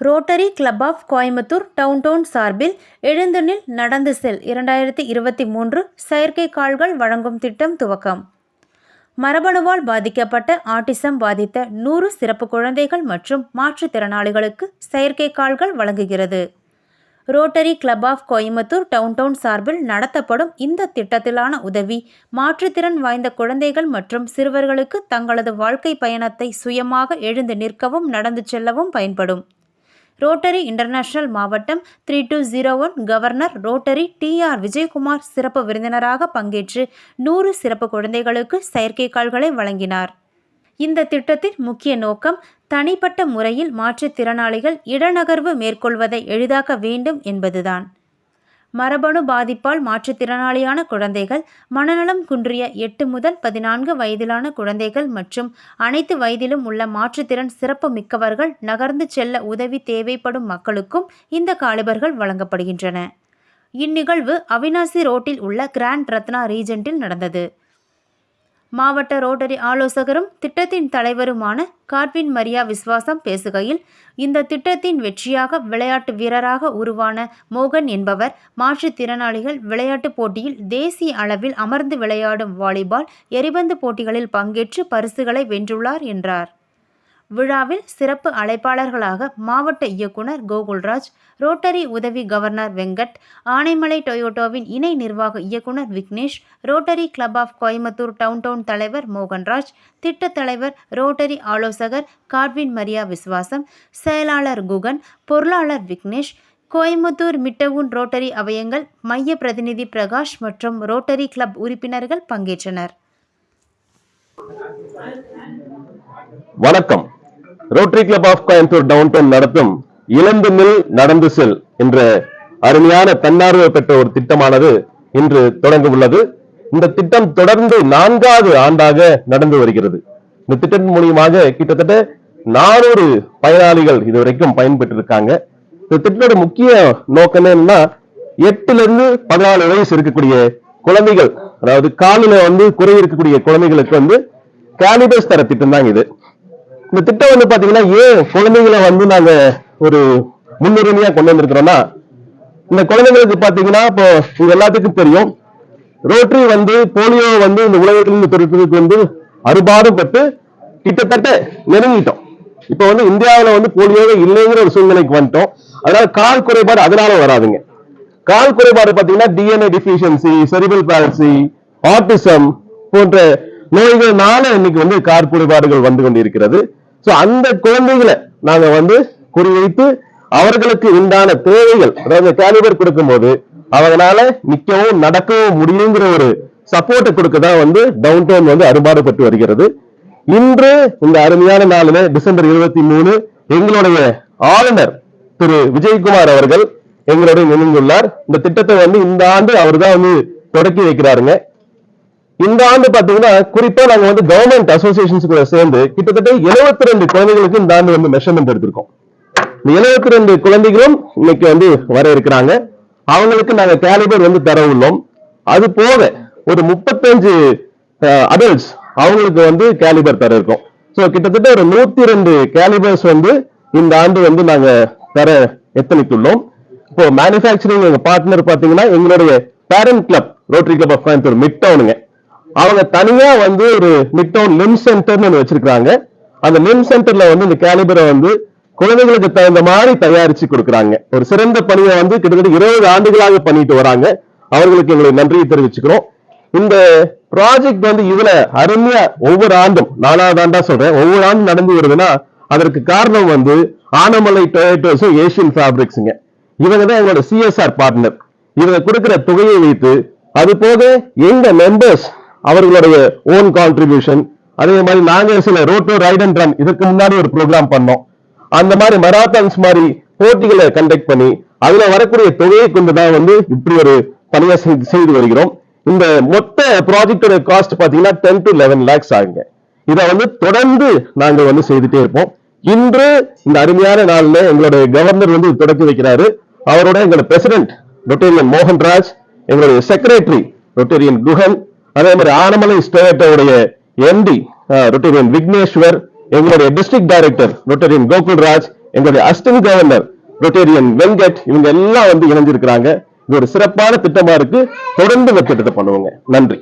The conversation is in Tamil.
Rotary club of Coimbatore downtown சார்பில் எழுந்தனில் நடந்து செல் இரண்டாயிரத்தி இருபத்தி மூன்று செயற்கை கால்கள் வழங்கும் திட்டம் துவக்கம். மரபணுவால் பாதிக்கப்பட்ட ஆட்டிசம் பாதித்த நூறு சிறப்பு குழந்தைகள் மற்றும் மாற்றுத்திறனாளிகளுக்கு செயற்கை கால்கள் வழங்குகிறது. Rotary club of Coimbatore downtown சார்பில் நடத்தப்படும் இந்த திட்டத்திலான உதவி மாற்றுத்திறன் வாய்ந்த குழந்தைகள் மற்றும் சிறுவர்களுக்கு தங்களது வாழ்க்கை பயணத்தை சுயமாக எழுந்து நிற்கவும் நடந்து செல்லவும் பயன்படும். ரோட்டரி இன்டர்நேஷனல் மாவட்டம் three two zero one governor Rotary T R Vijayakumar சிறப்பு விருந்தினராக பங்கேற்று நூறு சிறப்பு குழந்தைகளுக்கு செயற்கைக்கால்களை வழங்கினார். இந்த திட்டத்தின் முக்கிய நோக்கம் தனிப்பட்ட முறையில் மாற்றுத்திறனாளிகள் இடநகர்வு மேற்கொள்வதை எளிதாக்க வேண்டும் என்பதுதான். மரபணு பாதிப்பால் மாற்றுத்திறனாளியான குழந்தைகள் மனநலம் குன்றிய எட்டு முதல் பதினான்கு வயதிலான குழந்தைகள் மற்றும் அனைத்து வயதிலும் உள்ள மாற்றுத்திறன் சிறப்பு மிக்கவர்கள் நகர்ந்து செல்ல உதவி தேவைப்படும் மக்களுக்கும் இந்த காலிபர்கள் வழங்கப்படுகின்றன. இந்நிகழ்வு அவினாசி ரோட்டில் உள்ள கிராண்ட் ரத்னா ரீஜென்ட்டில் நடந்தது. மாவட்ட ரோட்டரி ஆலோசகரும் திட்டத்தின் தலைவருமான கார்வின் மரியா விஸ்வாசம் பேசுகையில் இந்த திட்டத்தின் வெற்றியாக விளையாட்டு வீரராக உருவான மோகன் என்பவர் மாற்றுத்திறனாளிகள் விளையாட்டுப் போட்டியில் தேசிய அளவில் அமர்ந்து விளையாடும் வாலிபால் எரிபந்து போட்டிகளில் பங்கேற்று பரிசுகளை வென்றுள்ளார் என்றார். விழாவில் சிறப்பு அழைப்பாளர்களாக மாவட்ட இயக்குனர் கோகுல்ராஜ் ரோட்டரி உதவி கவர்னர் வெங்கட் ஆனைமலை டொயோட்டோவின் இணை நிர்வாக இயக்குனர் Vignesh Rotary club of Coimbatore downtown தலைவர் மோகன்ராஜ் திட்டத் தலைவர் ரோட்டரி ஆலோசகர் கார்வின் மரியா விஸ்வாசம் செயலாளர் குகன் பொருளாளர் விக்னேஷ் கோயம்புத்தூர் மிட்டவுன் ரோட்டரி அவயங்கள் மைய பிரதிநிதி பிரகாஷ் மற்றும் ரோட்டரி கிளப் உறுப்பினர்கள் பங்கேற்றனர். வணக்கம். Rotary club of Coimbatore downtown நடத்தும் இழந்து மில் நடந்து செல் என்ற அருமையான தன்னார்வ பெற்ற ஒரு திட்டமானது இன்று தொடங்க உள்ளது இந்த திட்டம் தொடர்ந்து நான்காவது ஆண்டாக நடந்து வருகிறது. இந்த திட்டத்தின் மூலியமாக கிட்டத்தட்ட நானூறு பயனாளிகள் இதுவரைக்கும் பயன்பெற்று இருக்காங்க இந்த திட்டத்தோட முக்கிய நோக்கம் என்னன்னா எட்டுல இருந்து பதினாலு வயசு இருக்கக்கூடிய குழந்தைகள் அதாவது காலில வந்து குறை இருக்கக்கூடிய குழந்தைகளுக்கு வந்து கேலிபஸ் தர திட்டம் தான் இது. இந்த திட்டம் வந்து பாத்தீங்கன்னா ஏன் குழந்தைகளை வந்து நாங்க ஒரு முன்னுரிமையா கொண்டு வந்திருக்கிறோம்னா இந்த குழந்தைங்களுக்கு பாத்தீங்கன்னா இப்போ இது எல்லாத்துக்கும் தெரியும். ரோட்டரி வந்து போலியோ வந்து இந்த உலகத்திலிருந்து பெருக்கிறதுக்கு வந்து அறுபாடும் பட்டு கிட்டத்தட்ட நெருங்கிட்டோம். இப்ப வந்து இந்தியாவில வந்து போலியோவே இல்லைங்கிற ஒரு சூழ்நிலைக்கு வந்துட்டோம். அதனால கால் குறைபாடு அதனால வராதுங்க. கால் குறைபாடு பாத்தீங்கன்னா DNA deficiency cerebral palsy autism போன்ற நோய்கள்னால இன்னைக்கு வந்து கார் குறைபாடுகள் வந்து கொண்டிருக்கிறது. சோ அந்த குழந்தைகளை நாங்க வந்து குறிவைத்து அவர்களுக்கு உண்டான தேவைகள் அதாவது கேலிபர் கொடுக்கும்போது அவங்களால நிக்கவும் நடக்கவும் முடியுங்கிற ஒரு சப்போர்ட்டை கொடுக்க தான் வந்து டவுன் டவுன் வந்து அரும்பாடுபட்டு வருகிறது. இன்று இந்த அருமையான நாளில டிசம்பர் இருபத்தி மூணு எங்களுடைய ஆளுநர் திரு விஜயகுமார் அவர்கள் எங்களோட இணைந்துள்ளார். இந்த திட்டத்தை வந்து இந்த ஆண்டு அவர் தான் வந்து தொடக்கி வைக்கிறாருங்க. இந்த ஆண்டு பாத்தீங்கன்னா குறிப்பா நாங்க வந்து கவர்மெண்ட் அசோசியேஷன்ஸ் கூட சேர்ந்து கிட்டத்தட்ட 72 ரெண்டு குழந்தைகளுக்கு இந்த ஆண்டு வந்து மெஷர்மெண்ட் எடுத்திருக்கோம். இந்த 72 ரெண்டு குழந்தைகளும் இன்னைக்கு வந்து வர இருக்கிறாங்க அவங்களுக்கு நாங்க கேலிபர் வந்து தர உள்ளோம். அது போக ஒரு முப்பத்தஞ்சு அடல்ட்ஸ் அவங்களுக்கு வந்து கேலிபர் தர இருக்கோம். சோ கிட்டத்தட்ட ஒரு நூத்தி ரெண்டு கேலிபர்ஸ் வந்து இந்த ஆண்டு வந்து நாங்க தர எத்தனித்துள்ளோம். இப்போ மேனுஃபேக்சரிங் எங்க பார்ட்னர் பாத்தீங்கன்னா எங்களுடைய parent club Rotary club of Coimbatore mid டவுனுங்க அவங்க தனியா வந்து ஒரு மிட்டவுன் லிம் சென்டர்னு வச்சிருக்காங்க அந்த லிம் சென்டர்ல வந்து இந்த கேலிபரை வந்து குழந்தைகளுக்கு தகுந்த மாதிரி தயாரிச்சு கொடுக்குறாங்க. ஒரு சிறந்த பணியை வந்து கிட்டத்தட்ட இருபது ஆண்டுகளாக பண்ணிட்டு வராங்க. அவர்களுக்கு எங்களுக்கு நன்றியை தெரிவிச்சுக்கிறோம். இந்த ப்ராஜெக்ட் வந்து இதுல அருமையா ஒவ்வொரு ஆண்டும் நாலாவது ஆண்டா சொல்றேன் ஒவ்வொரு ஆண்டும் நடந்து வருதுன்னா அதற்கு காரணம் வந்து ஆனமலை டொயேட்டோஸும் ஏசியன் ஃபேப்ரிக்ஸுங்க இவங்க தான் எங்களோட சிஎஸ்ஆர் பார்ட்னர் இவங்க கொடுக்குற தொகையை வைத்து அது போக எங்க மெம்பர்ஸ் அவர்களுடைய ஓன் கான்ட்ரிபியூஷன் அதே மாதிரி நாங்க சில ரோட்டோ ரைட் அண்ட் ரன் இதுக்கு முன்னாடி ஒரு ப்ரோக்ராம் பண்ணோம். அந்த மாதிரி மராத்தான்ஸ் மாதிரி போட்டிகளை கண்டக்ட் பண்ணி அதுல வரக்கூடிய தொகையை கொண்டு தான் வந்து இப்படி ஒரு பணியை செய்து- செய்து வருகிறோம். இந்த மொத்த ப்ராஜெக்டோட காஸ்ட் பாத்தீங்கன்னா டென் டு லெவன் லேக்ஸ் ஆகுங்க. இதை வந்து தொடர்ந்து நாங்க வந்து செய்துட்டே இருப்போம். இன்று இந்த அருமையான நாள்ல எங்களுடைய கவர்னர் வந்து தொடக்கி வைக்கிறாரு. அவரோட எங்களோட பிரசிடென்ட் ரொட்டேரியன் மோகன்ராஜ் எங்களுடைய செக்ரட்டரி ரொட்டேரியன் குஹன் அதே மாதிரி ஆனமலை ஸ்டேட்டோடைய எம்டி ரொட்டரியன் விக்னேஸ்வர் எங்களுடைய டிஸ்ட்ரிக்ட் டைரக்டர் ரொட்டரியன் கோகுல்ராஜ் எங்களுடைய அசிஸ்டன்ட் கவர்னர் ரொட்டேரியன் வெங்கட் இவங்க எல்லாம் வந்து இணைஞ்சிருக்கிறாங்க. இது ஒரு சிறப்பான திட்டமா இருக்கு. தொடர்ந்து இந்த திட்டத்தை பண்ணுவோங்க. நன்றி.